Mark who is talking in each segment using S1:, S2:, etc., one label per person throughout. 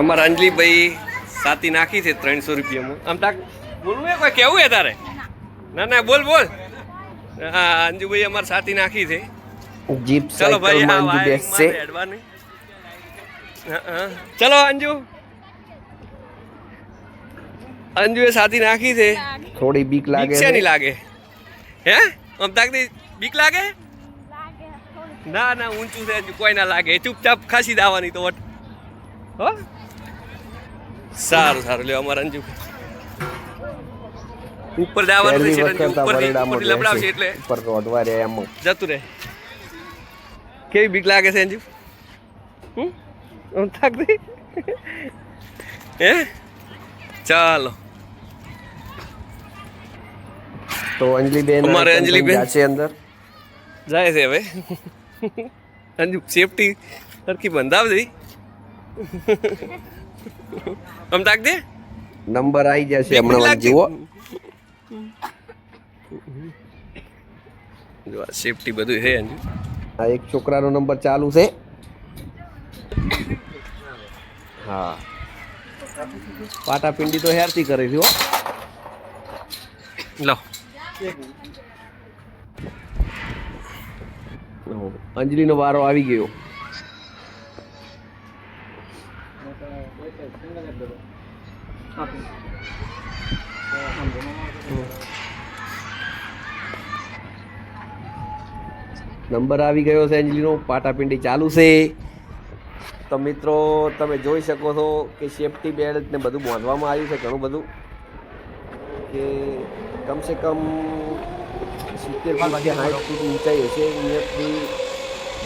S1: અમારા અંજલિભાઈ સાતી નાખી છે ત્રણસો રૂપિયામાં. આમ તાક બોલવું કોઈ? કેવું હે તારે? ના ના બોલ બોલ. હા અંજુભાઈ અમારે સાતી નાખી છે.
S2: જીપ
S1: ચલો ભાઈ. ચલો અંજુ. અંજુએ સાથી નાખી છે.
S2: થોડી બીક લાગે
S1: છે. નહીં લાગે? હે? તાકતી બીક લાગે? ના ના ઊંચું છે કોઈ ના લાગે. ચૂપચાપ ખાસી દાવાની તો વટ હો? સારું સારું. લ્યો અમારા અંજુ ઉપર
S2: જવાનું
S1: છે ઉપરથી ઉપરથી લબડાવશે એટલે.
S2: ઉપર રોડવા રહ્યા એમ
S1: જતું રહે. કેવી બીક લાગે છે અંજુ હમ? થાક દે. હે? ચાલો.
S2: તો અંજલિબેન
S1: અમારે અંજલિબેન.
S2: છે અંદર?
S1: જાય છે હવે. અંજુ સેફટી સરખી બંધાવજે. આમ તાક દે.
S2: નંબર આવી જશે હમણાં? જુઓ.
S1: જો આ સેફટી બધું છે અંજુ
S2: આ એક છોકરાનો નંબર ચાલુ છે. હા. પાટાપિંડી તો હેરથી કરે છે
S1: લો.
S2: અંજલિનો વારો આવી ગયો. નંબર આવી ગયો છે એન્જલીનો. પાટાપિંડી ચાલુ છે. તો મિત્રો, તમે જોઈ શકો છો કે સેફટી બેલ્ટ ને બધું બાંધવામાં આવ્યું છે, ઘણું બધું. કે કમસે કમ સિત્તેર ફૂટ કે ઊંચાઈ હશે. અહીંયાથી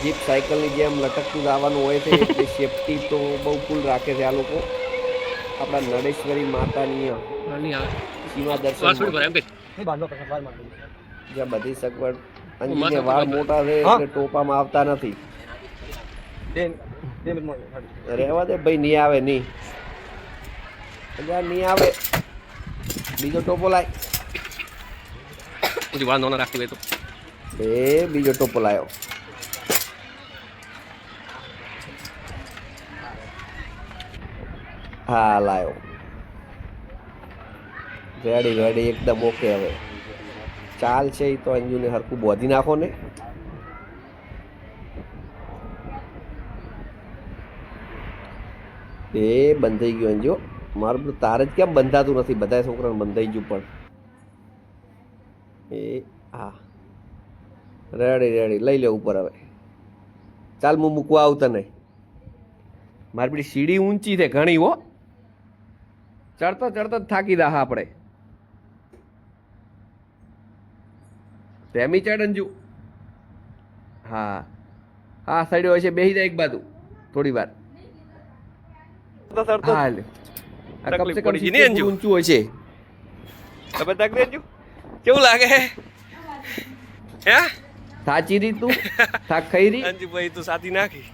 S2: જીપ સાયકલની જેમ લટકતું જવાનું હોય છે એટલે સેફટી તો બહુ ફૂલ રાખે છે આ લોકો. આપણા નરેશ્વરી માતાની સીમા દર્શન જ્યાં બધી સગવડ અંજીને વાળ મોટા છે એટલે ટોપામાં આવતા નથી. રહેવા દે ભાઈ નહીં આવે નહીં. નહીં આવે. બીજો ટોપો લાય.
S1: પછી વાંધો ના રાખતી હોય તો.
S2: એ બીજો ટોપો લાયો. હા લાયો રેડી રેડી, એકદમ ઓકે હવે. ચાલ છે એ તો અંજુને હરખું બોધી નાખો ને. એ બંધાઈ ગયું અંજો. મારું બધું તારે જ કેમ બંધાતું નથી? બધા છોકરાને બંધાઈ ગયું પણ. એ હા રેડી રેડી. લઈ લે ઉપર હવે. ચાલ, હું મૂકવા આવું તને. મારી પેલી સીડી ઊંચી છે, ઘણી હો. ચડતો ચડતો જ થાકી દાહ આપણે. તેમી ચડ અંજુ. હા. હા સડ્યો હશે બેસી જાય એક બાજુ. થોડી વાર. હા લે. કમ 70
S1: અંજુ? તમે તાક દે કેવું લાગે? હે?
S2: સાચી રીત તું? થાક ખાઈ રહી
S1: અંજુભાઈ તું સાચી નાખી.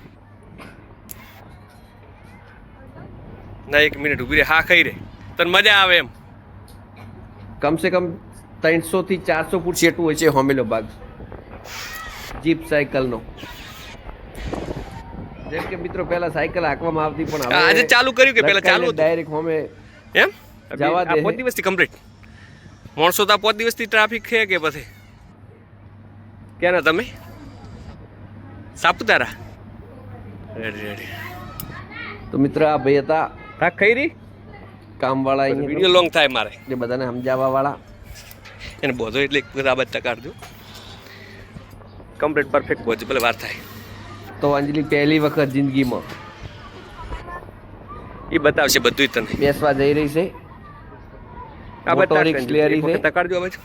S1: ના એક મિનિટ ઊભી રે. હા ખાઈ રે. તને મજા આવે એમ.
S2: કમસે કમ ત્રણસો થી ચારસો ફૂટ જેટલું હોય છે હોમેલો બાગ જીપ સાયકલનો. જેમ કે મિત્રો પહેલા સાયકલ હાંકવામાં આવતી પણ
S1: આજે ચાલુ કર્યું કે પહેલા ચાલુ
S2: ડાયરેક્ટ હોમે
S1: એમ?
S2: જવા દે.
S1: પાંચ દિવસથી કમ્પ્લીટ માણસો તો પોત પાંચ દિવસથી ટ્રાફિક છે કે પછી? ક્યાંના તમે? સાપુતારા?
S2: તો મિત્ર આ ભાઈ હતા.
S1: હા ખાઈ રહી
S2: કામવાળા
S1: વીડિયો લોંગ થાય મારે.
S2: એ બધાને સમજાવવા વાળા
S1: એને બોધો એટલે બરાબર ટકાડજો કમ્પ્લીટ પરફેક્ટ બોધ ભલે વાત થાય.
S2: તો અંજલિ પહેલી વખત જિંદગીમાં
S1: એ બતાવશે બધું તને.
S2: બેસવા જઈ રહી છે.
S1: આ એક વખત
S2: છે.
S1: આ બાજુ.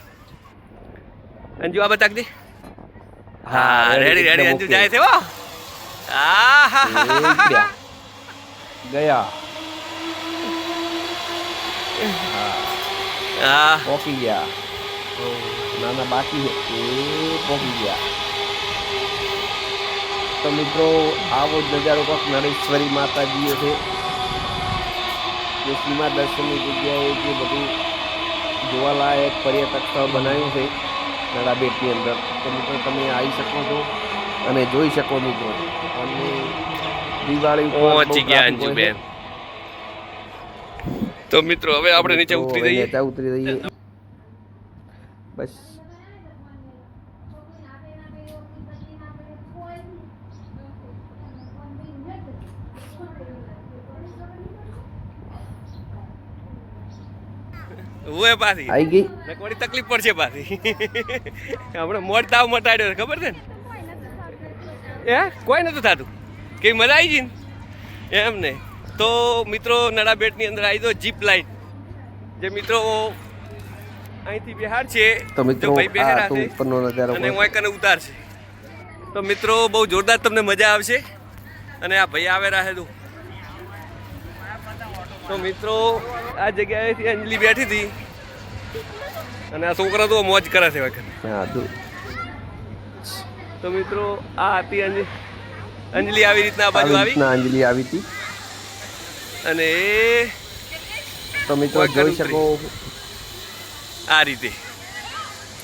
S1: અંજુ આ બતાક દે. હા રેડી રેડી અંજુ જાય છે હો. આ હા હા, હા,
S2: એક, બે. ગયા.
S1: હા
S2: પોકી ગયા ના ના બાકી છે એ પોકી ગયા તો મિત્રો આવો જ નજારો કોક નરેશ્વરી માતાજીએ છે જે સીમા દર્શનની જગ્યાએ જે બધું જોવાલાયક પર્યટક સ્થળ બનાવ્યું છે નડાબેટની અંદર તો મિત્રો તમે આવી શકો છો અને જોઈ શકો મિત્રો અને દિવાળી
S1: પહોંચી ગયા
S2: છે.
S1: અંજુબેન તો મિત્રો હવે આપણે નીચે ઉતરી જઈએ.
S2: નીચે ઉતરી જઈએ. બસ.
S1: હું પાછી.
S2: આવી ગઈ?
S1: તકલીફ પડશે પાછી. આપણે મોડ તાવ મટાડ્યો છે, ખબર છે ને? એ કોઈ નતું થતું. કે મજા આવી ગઈ ને? એમ ને. તો મિત્રો નડા બેટની અંદર આવી દો જીપ લાઈન. જે મિત્રો અહીંથી બિહાર છે.
S2: તો મિત્રો આ તો ઉપરનો નજારો
S1: અને હું કને ઉતારશે તો મિત્રો બહુ જોરદાર તમને મજા આવશે. અને આ ભાઈ આવેલા રહે તું. તો મિત્રો આ જગ્યાએથી અંજલિ બેઠી હતી. અને આ છોકરો તો મોજ કરે છે વખત.
S2: તો
S1: મિત્રો આ હતી અંજલી અંજલિ આવી રીતના બાજુ
S2: આવી અંજલિ આવી હતી.
S1: અને
S2: તો મિત્રો જોઈ શકો
S1: આ રીતે.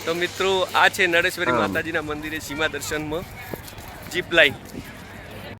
S1: તો મિત્રો આ છે
S2: નરેશ્વરી
S1: માતાજીના મંદિરે સીમા દર્શનમાં જીપ લાઈન.